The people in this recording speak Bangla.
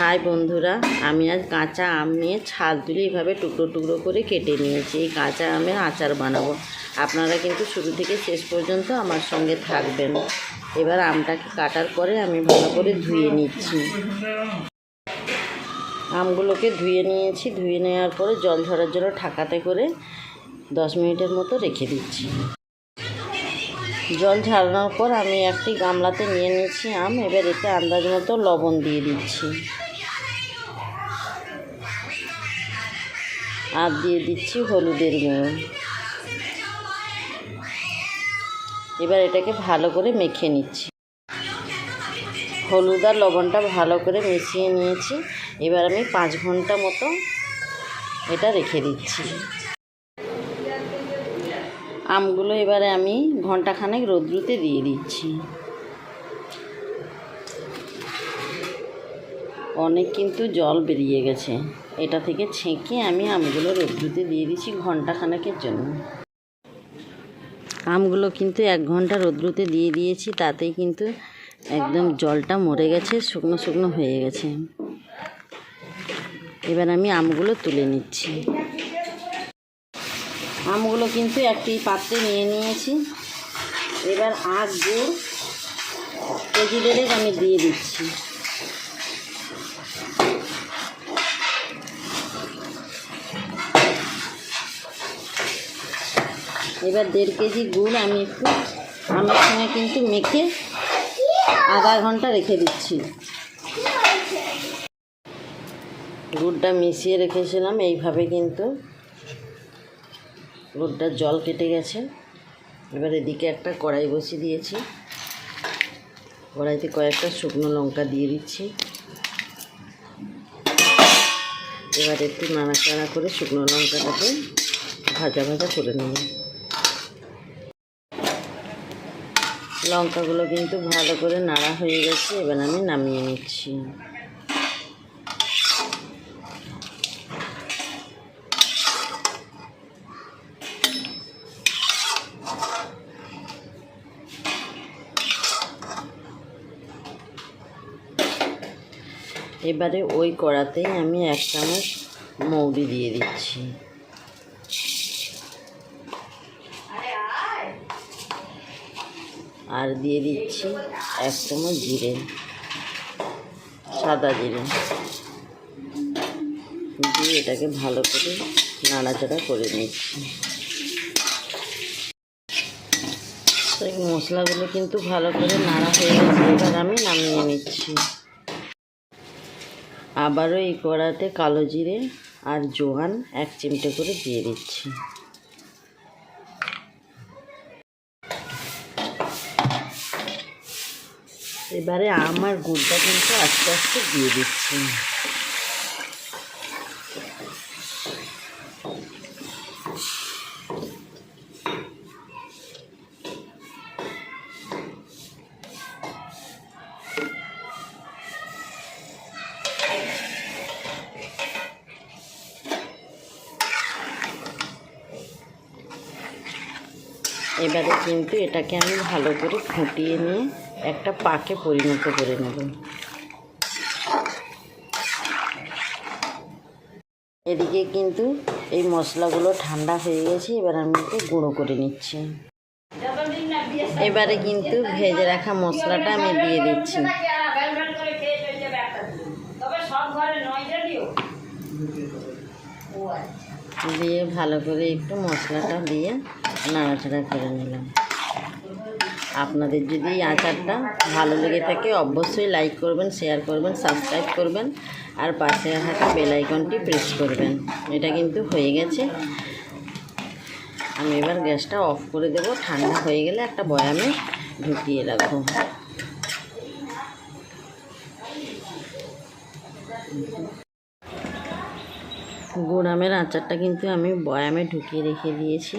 হাই বন্ধুরা, আমি আজ কাঁচা আম নিয়ে ছাল তুলে এইভাবে টুকরো টুকরো করে কেটে নিয়েছি। এই কাঁচা আমের আচার বানাবো। আপনারা কিন্তু শুরু থেকে শেষ পর্যন্ত আমার সঙ্গে থাকবেন। এবার আমটাকে কাটার পরে আমি ভালো করে ধুয়ে নিচ্ছি। আমগুলোকে ধুয়ে নিয়েছি। ধুয়ে নেওয়ার পরে জল ঝরার জন্য ঠাকাতে করে দশ মিনিটের মতো রেখে দিচ্ছি। জল ঝাড়ানোর পর আমি একটি গামলাতে নিয়ে নিয়েছি আম। এবার এতে আন্দাজ মতো লবণ দিয়ে দিচ্ছি। আর দিয়ে দিচ্ছি হলুদের গুঁড়ো। এবার এটাকে ভালো করে মেখে নিচ্ছি। হলুদ আর লবণটা ভালো করে মিশিয়ে নিয়েছি। এবার আমি পাঁচ ঘণ্টা মতো এটা রেখে দিচ্ছি। আমগুলো এবারে আমি ঘন্টাখানেক রোদ্রুতে দিয়ে দিচ্ছি। অনেক কিন্তু জল বেরিয়ে গেছে। এটা থেকে ছেঁকে আমি আমগুলো রোদ্রুতে দিয়ে দিচ্ছি ঘন্টাখানেকের জন্য। আমগুলো কিন্তু এক ঘণ্টা রোদ্রুতে দিয়ে দিয়েছি, তাতেই কিন্তু একদম জলটা মরে গেছে, শুকনো শুকনো হয়ে গেছে। এবার আমি আমগুলো তুলে নিচ্ছি। আমগুলো কিন্তু একটি পাত্রে নিয়ে নিয়েছি। এবার আখ গুড় কেজি দেড়েক আমি দিয়ে দিচ্ছি। এবার দেড় কেজি গুড় আমি একটু আমের সঙ্গে কিন্তু মেখে আধা ঘণ্টা রেখে দিচ্ছি। গুড়টা মিশিয়ে রেখেছিলাম, এইভাবে কিন্তু গুড়টার জল কেটে গেছে। এবার এদিকে একটা কড়াই বসিয়ে দিয়েছি। কড়াইতে কয়েকটা শুকনো লঙ্কা দিয়ে দিচ্ছি। এবার একটু নাড়াচাড়া করে শুকনো লঙ্কাটাকে ভাজা ভাজা করে নেব। লঙ্কাগুলো কিন্তু ভালো করে নাড়া হয়ে গেছে, এবার আমি নামিয়ে নিচ্ছি। এবারে ওই কড়াতেই আমি এক চামচ মৌরি দিয়ে দিচ্ছি। আর দিয়ে দিচ্ছি এক চামচ জিরে, সাদা জিরে। দিয়ে এটাকে ভালো করে নাড়াচাড়া করে নিচ্ছি। এই মশলাগুলো কিন্তু ভালো করে নাড়া হয়ে গেছে, এবার আমি নামিয়ে নিচ্ছি। আবারও এই কড়াতে কালো জিরে আর জোয়ান এক চিমটে করে দিয়ে দিচ্ছি। এবারে আমার গুড়টা কিন্তু আস্তে আস্তে দিয়ে দিচ্ছি। এবারে কিন্তু এটাকে আমি ভালো করে ফুটিয়ে নিয়ে একটা পাকে পরিণত করে নেব। এদিকে কিন্তু এই মশলাগুলো ঠান্ডা হয়ে গেছে, এবার আমি একটু গুঁড়ো করে নিচ্ছি। এবারে কিন্তু ভেজে রাখা মশলাটা আমি দিয়ে দিচ্ছি। দিয়ে ভালো করে একটু মশলাটা দিয়ে নাড়াচাড়া করে নিলাম। আপনাদের যদি এই আচারটা ভালো লেগে থাকে, অবশ্যই লাইক করবেন শেয়ার করবেন সাবস্ক্রাইব করবেন, আর পাশে থাকা বেল আইকনটি প্রেস করবেন। এটা কিন্তু হয়ে গেছে। আমি এবার গ্যাসটা অফ করে দেব। ঠান্ডা হয়ে গেলে একটা বয়ামে ঢুকিয়ে রাখব। গুড়ামের আচারটা কিন্তু আমি বয়ামে ঢুকিয়ে রেখে দিয়েছি।